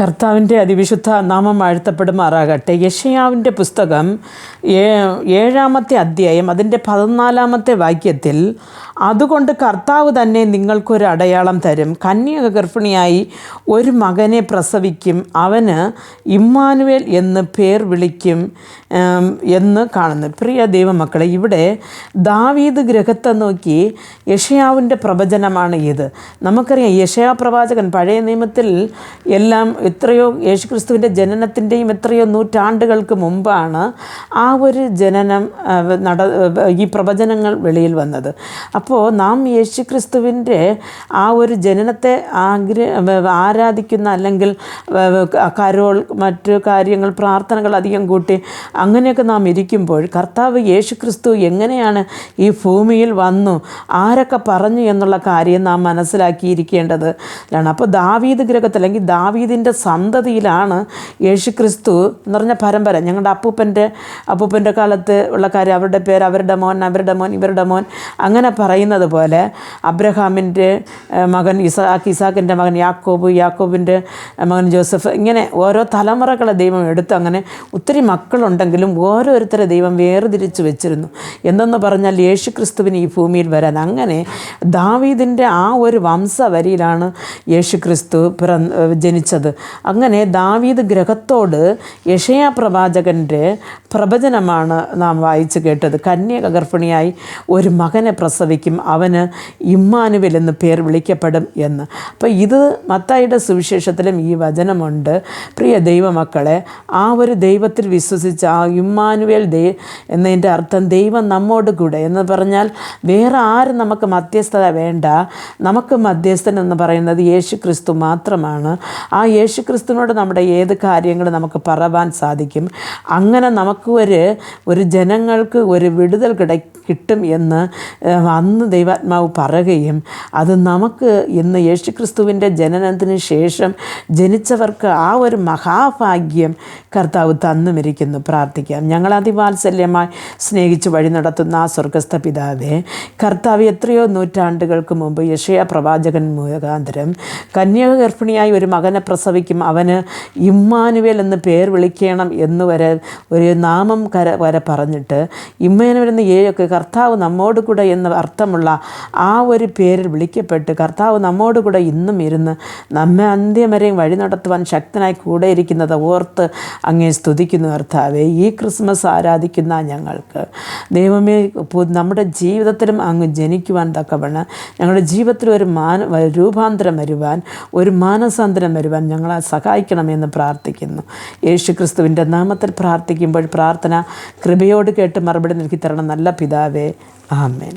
കർത്താവിന്റെ അതിവിശുദ്ധ നാമം വാഴ്ത്തപ്പെടുമാറാകട്ടെ യഷയാവിന്റെ പുസ്തകം ഏഴാമത്തെ അധ്യായം അതിന്റെ പതിനാലാമത്തെ വാക്യത്തിൽ അതുകൊണ്ട് കർത്താവ് തന്നെ നിങ്ങൾക്കൊരു അടയാളം തരും. കന്യക ഗർഭിണിയായി ഒരു മകനെ പ്രസവിക്കും. അവന് ഇമ്മാനുവേൽ എന്ന് പേർ വിളിക്കും എന്ന് കാണുന്നു. പ്രിയ ദൈവമക്കളെ ഇവിടെ ദാവീദ് ഗ്രഹത്തെ നോക്കി യഷയാവിന്റെ പ്രവചനമാണ് ഇത്. നമുക്കറിയാം യഷയാ പ്രവാചകൻ പഴയ നിയമത്തിൽ എല്ലാം എത്രയോ യേശുക്രിസ്തുവിന്റെ ജനനത്തിന്റെയും എത്രയോ നൂറ്റാണ്ടുകൾക്ക് മുമ്പാണ് ആ ഒരു ജനനം നട ഈ പ്രവചനങ്ങൾ വെളിയിൽ വന്നത്. അപ്പോൾ നാം യേശുക്രിസ്തുവിന്റെ ആ ഒരു ജനനത്തെ ആഗ്രഹ ആരാധിക്കുന്ന അല്ലെങ്കിൽ കരോൾ മറ്റു കാര്യങ്ങൾ പ്രാർത്ഥനകൾ അധികം കൂട്ടി അങ്ങനെയൊക്കെ നാം ഇരിക്കുമ്പോൾ കർത്താവ് യേശുക്രിസ്തു എങ്ങനെയാണ് ഈ ഭൂമിയിൽ വന്നു ആരൊക്കെ പറഞ്ഞു എന്നുള്ള കാര്യം നാം മനസ്സിലാക്കിയിരിക്കേണ്ടത്. അപ്പോൾ ദാവീദ് ഗ്രഹത്തിൽ അല്ലെങ്കിൽ ദാവീദിന്റെ സന്തതിയിലാണ് യേശുക്രിസ്തു എന്ന് പറഞ്ഞ പരമ്പര. ഞങ്ങളുടെ അപ്പൂപ്പന്റെ അപ്പൂപ്പന്റെ കാലത്ത് ഉള്ള കാര്യം അവരുടെ പേര് അവരുടെ മോൻ അവരുടെ മോൻ ഇവരുടെ മോൻ അങ്ങനെ പറയുന്നത് പോലെ അബ്രഹാമിന്റെ മകൻ ഇസാഖ് ഇസാഖിന്റെ മകൻ യാക്കോബ് യാക്കോബിന്റെ മകൻ ജോസഫ് ഇങ്ങനെ ഓരോ തലമുറകളെ ദൈവം എടുത്ത് അങ്ങനെ ഒത്തിരി മക്കളുണ്ടെങ്കിലും ഓരോരുത്തരെ ദൈവം വേർതിരിച്ച് വെച്ചിരുന്നു. എന്തെന്ന് പറഞ്ഞാൽ യേശു ക്രിസ്തുവിന് ഈ ഭൂമിയിൽ വരാൻ അങ്ങനെ ദാവീദിന്റെ ആ ഒരു വംശവരിയിലാണ് യേശു ക്രിസ്തു പിറ ജനിച്ചത്. അങ്ങനെ ദാവീദ് ഗ്രഹത്തോട് യഷയാ പ്രവാചകന്റെ പ്രവചനമാണ് നാം വായിച്ചു കേട്ടത്. കന്യക ഗർഭിണിയായി ഒരു മകനെ പ്രസവിക്കും അവന് ഇമ്മാനുവൽ എന്ന് പേർ വിളിക്കപ്പെടും എന്ന്. അപ്പോൾ ഇത് മത്തായിയുടെ സുവിശേഷത്തിലും ഈ വചനമുണ്ട്. പ്രിയ ദൈവമക്കളെ ആ ഒരു ദൈവത്തിൽ വിശ്വസിച്ച് ആ ഇമ്മാനുവേൽ ദൈ എന്നതിന്റെ അർത്ഥം ദൈവം നമ്മോട് കൂടെ എന്ന് പറഞ്ഞാൽ വേറെ ആരും നമുക്ക് മധ്യസ്ഥത വേണ്ട. നമുക്ക് മധ്യസ്ഥൻ എന്ന് പറയുന്നത് യേശു ക്രിസ്തു മാത്രമാണ്. ആ യേശു ക്രിസ്തുവിനോട് നമ്മുടെ ഏത് കാര്യങ്ങൾ നമുക്ക് പറവാൻ സാധിക്കും? അങ്ങനെ നമുക്ക് ഒരു ഒരു ജനങ്ങൾക്ക് ഒരു വിടുതൽ കിട കിട്ടും എന്ന് അന്ന് ദൈവാത്മാവ് പറയുകയും അത് നമുക്ക് ഇന്ന് യേശുക്രിസ്തുവിന്റെ ജനനത്തിന് ശേഷം ജനിച്ചവർക്ക് ആ ഒരു മഹാഭാഗ്യം കർത്താവ് തന്നുമിരിക്കുന്നു. പ്രാർത്ഥിക്കാം. ഞങ്ങൾ അതിവാത്സല്യമായി സ്നേഹിച്ച് വഴി നടത്തുന്ന ആ സ്വർഗസ്ഥ പിതാവെ കർത്താവ് എത്രയോ നൂറ്റാണ്ടുകൾക്ക് മുമ്പ് യഷയ പ്രവാചകൻ മുഖാന്തരം കന്യാഗർഭിണിയായി ഒരു മകനെ പ്രസവിക്കും അവന് ഇമ്മാനുവേൽ എന്ന് പേര് വിളിക്കണം എന്ന് വരെ ഒരു നാമം കര വരെ പറഞ്ഞിട്ട് ഇമ്മാനുവേൽ എന്ന് ഏഴൊക്കെ കർത്താവ് നമ്മോട് കൂടെ എന്ന അർത്ഥമുള്ള ആ ഒരു പേരിൽ വിളിക്കപ്പെട്ട് കർത്താവ് നമ്മോട് കൂടെ ഇന്നും ഇരുന്ന് നമ്മെ അന്ത്യം വരെയും വഴി നടത്തുവാൻ ശക്തനായി കൂടെ ഇരിക്കുന്നത് ഓർത്ത് അങ്ങേ സ്തുതിക്കുന്നു കർത്താവെ. ഈ ക്രിസ്മസ് ആരാധിക്കുന്ന ഞങ്ങൾക്ക് ദൈവമേ നമ്മുടെ ജീവിതത്തിലും അങ്ങ് ജനിക്കുവാൻ തക്കവണ്ണം ഞങ്ങളുടെ ജീവിതത്തിൽ ഒരു മാന രൂപാന്തരം വരുവാൻ ഒരു മാനസാന്തരം വരുവാൻ ഞങ്ങളെ സഹായിക്കണമെന്ന് പ്രാർത്ഥിക്കുന്നു. യേശു ക്രിസ്തുവിന്റെ നാമത്തിൽ പ്രാർത്ഥിക്കുമ്പോൾ പ്രാർത്ഥന കൃപയോട് കേട്ട് മറുപടി നൽകി തരണം. നല്ല പിതാവേ ആമേൻ.